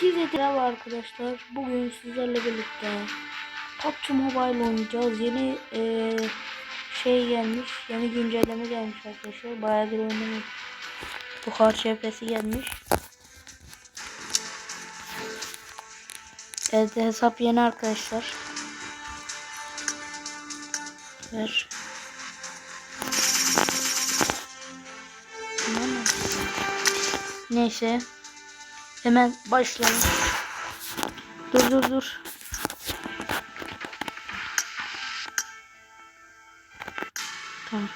Herkese merhaba arkadaşlar. Bugün sizlerle birlikte PUBG Mobile oynayacağız. Yeni eee, şey gelmiş. Yeni güncelleme gelmiş arkadaşlar. Bayağıdır oynamadım. Buhar şefesi gelmiş. Evet hesap yeni arkadaşlar. Ver. Neyse. Hemen başlayalım. Dur dur dur. Tamam.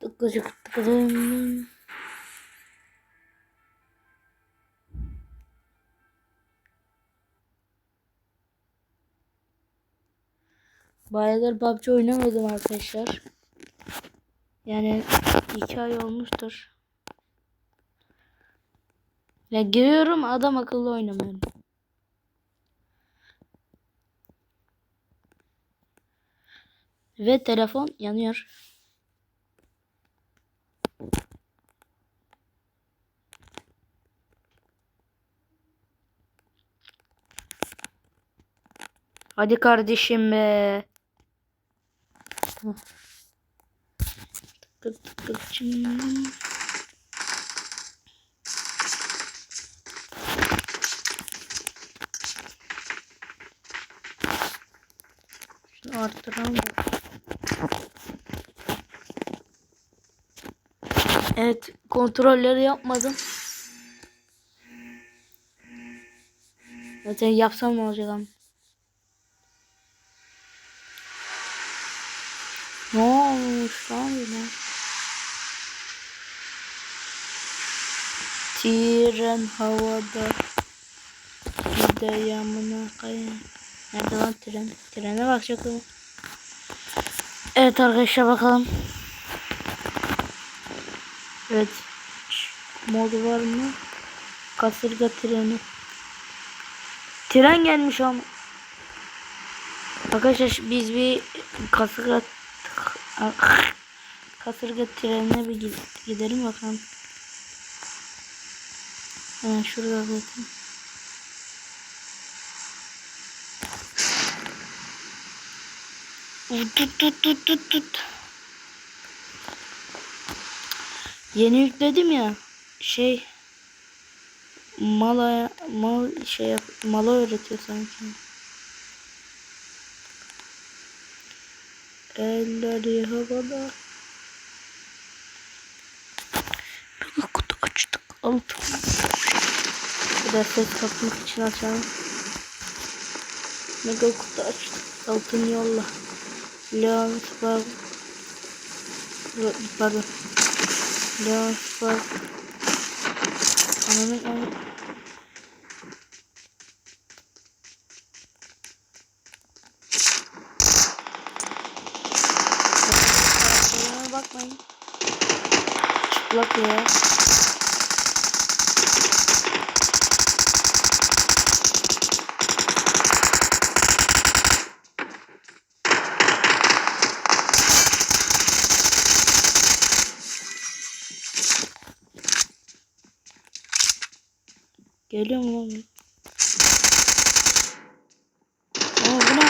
Tıkıcık tıkıdım. Bayağıdır PUBG oynamadım arkadaşlar. Yani iki ay olmuştur. Ya giriyorum adam akıllı oynamıyorum. Ve telefon yanıyor. Hadi kardeşim be. Tıkır çın. Şunu arttıralım. Evet kontrolleri yapmadım. Zaten yapsam ne olacak ama. Ne olmuş lan yine? Tren havada. Bir de yamına kayın. Nerede lan tren? Trene bakacaktım. Evet arkadaşlar bakalım. Evet. Mod var mı? Kasırga treni. Tren gelmiş ama. Arkadaşlar biz bir kasırga kasırga trenine bir gidelim bakalım. Hemen şurada zaten. Tut tut tut tut tut. Yeni yükledim ya. Şey mala mal şey yap, mala öğretiyor sanki. Elleri havada. Mega kutu açtık. Altın. Biraz ses kapmak için açalım. Mega kutu açtık. Altın yolla. Leon Spark. Pardon. Leon Spark. Ananın anı. Karakterime bakmayın. Çıplak ya. Geliyor mu lan? bu? Aa bu ne?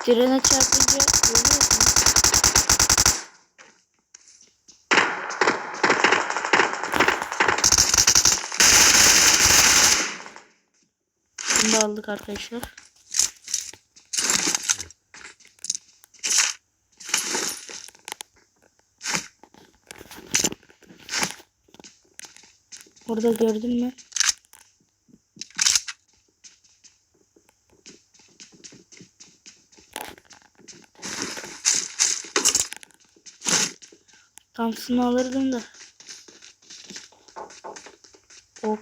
Trene çarpınca ölüyorsun. Da aldık arkadaşlar. Orada gördün mü? Thompson'ı alırdım da. Hop.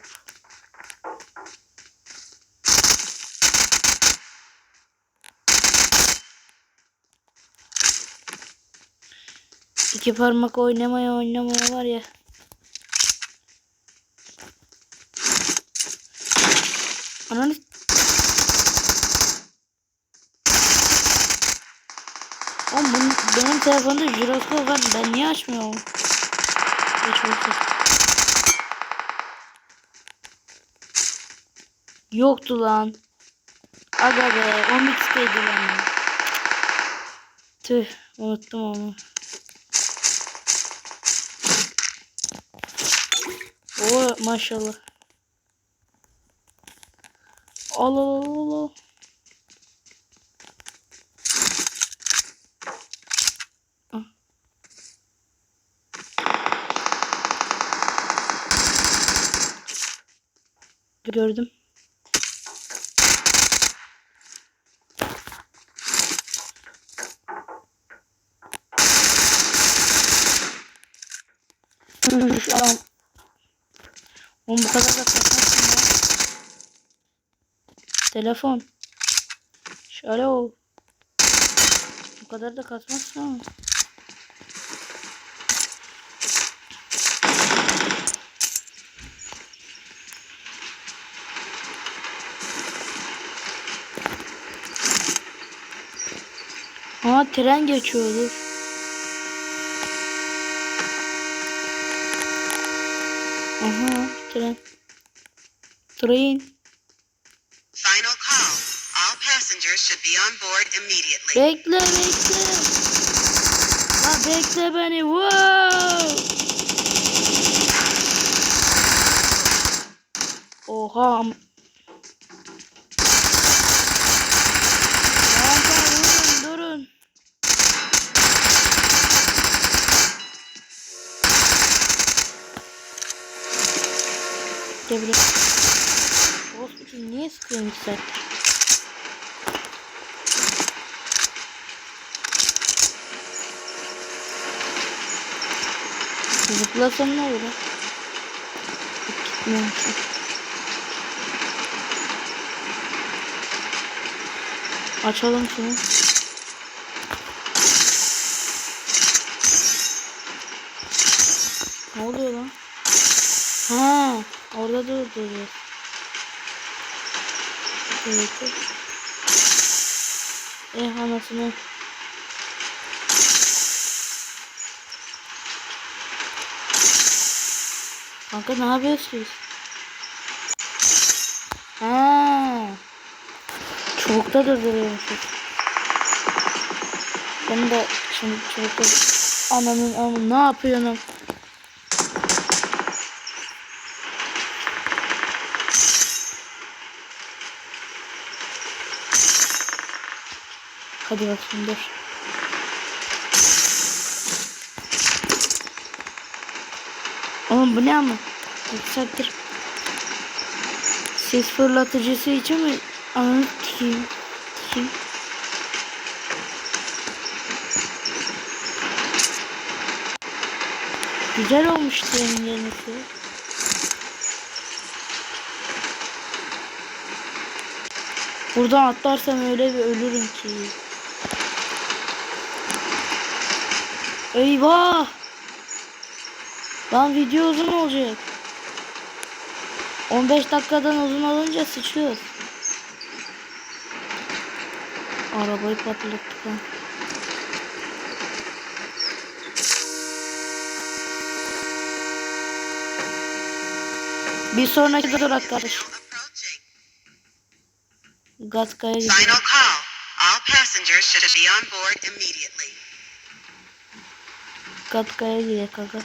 İki parmak oynamaya oynamaya var ya. Ananı Oğlum bunun, benim telefonda jiroskop var. Ben niye açmıyorum? Geç olsun. Yoktu lan. Aga be. 10x'teydi lan. Tüh. Unuttum onu. Oo maşallah. Al al al al. Ah. Gördüm. Oğlum bu kadar da kasmasın ya. Telefon. Şöyle ol. Bu kadar da kasmazsın ama. Aa tren geçiyordur. Aha tren. Tren. Passengers should be on board immediately. Bekle bekle. Ha bekle beni. Wow. Oha. durun durun. Devre. Orospu niye sıkıyorsun saattir? Zıplasam ne olur? Gitmiyormuşum. Açalım şunu. Ne oluyor lan? Ha, orada durduruyor. Evet. Eh anasını. Kanka ne yapıyorsunuz? Ha. Çubukta da duruyormuşuz. Ben de şimdi çubukta ananın anı ne yapıyorsun? Hadi bakayım dur. Oğlum bu ne ama? Yükselttir. Ses fırlatıcısı için mi? Ananı tikeyim. Tikeyim. Güzel olmuş trenin yenisi. Buradan atlarsam öyle bir ölürüm ki. Eyvah! Lan video uzun olacak. 15 dakikadan uzun olunca sıçıyoruz. Arabayı patlattık lan. Bir sonraki durak kardeş. Gatkaya gidiyor. Final call. All passengers should be on board immediately. Gatkaya gidiyor kanka.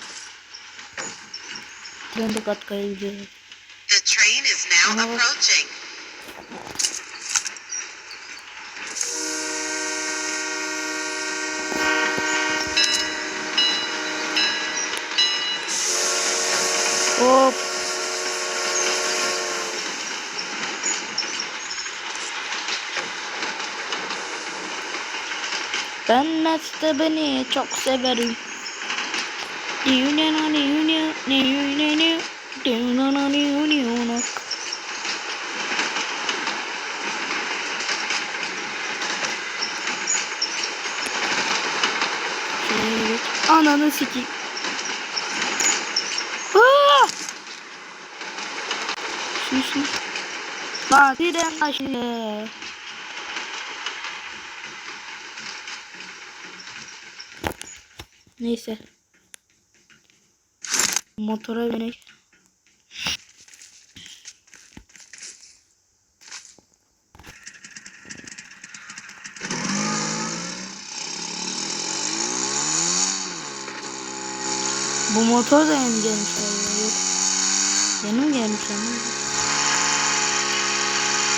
Ben de Gatkaya gidiyorum. The train is now approaching. Hop. Ben Mesut'u beni çok severim. Ananı sikeyim. Şunu. Lan tren taşı. Neyse. Motora binek. Bu motor da yeni gelmiş. Yok. Yeni mi gelmiş?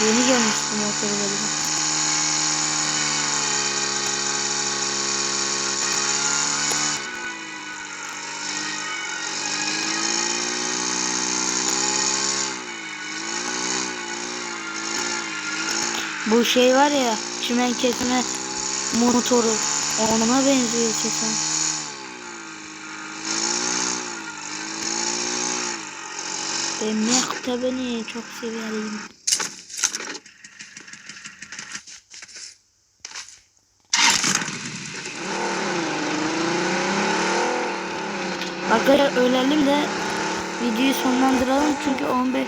Yeni gelmiş bu motor galiba. Bu şey var ya çimen kesme motoru. Ona benziyor kesin. Ben mektabını çok severim. Arkadaşlar ölelim de videoyu sonlandıralım çünkü 15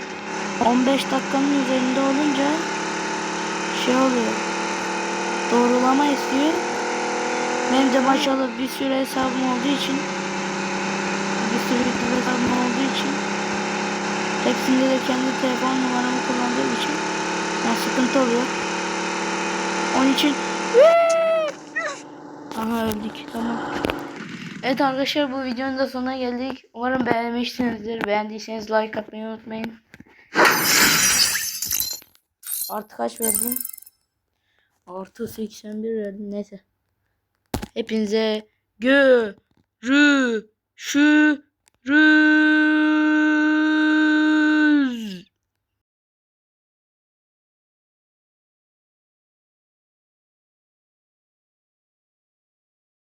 15 dakikanın üzerinde olunca şey oluyor. Doğrulama istiyor. Benim de maşallah bir sürü hesabım olduğu için bir sürü YouTube hesabım olduğu için hepsinde de kendi telefon numaramı kullandığım için yani sıkıntı oluyor. Onun için Aha öldük tamam. Evet arkadaşlar bu videonun da sonuna geldik. Umarım beğenmişsinizdir. Beğendiyseniz like atmayı unutmayın. Artı kaç verdim? Artı 81 verdim. Neyse. Hepinize görüşürüz.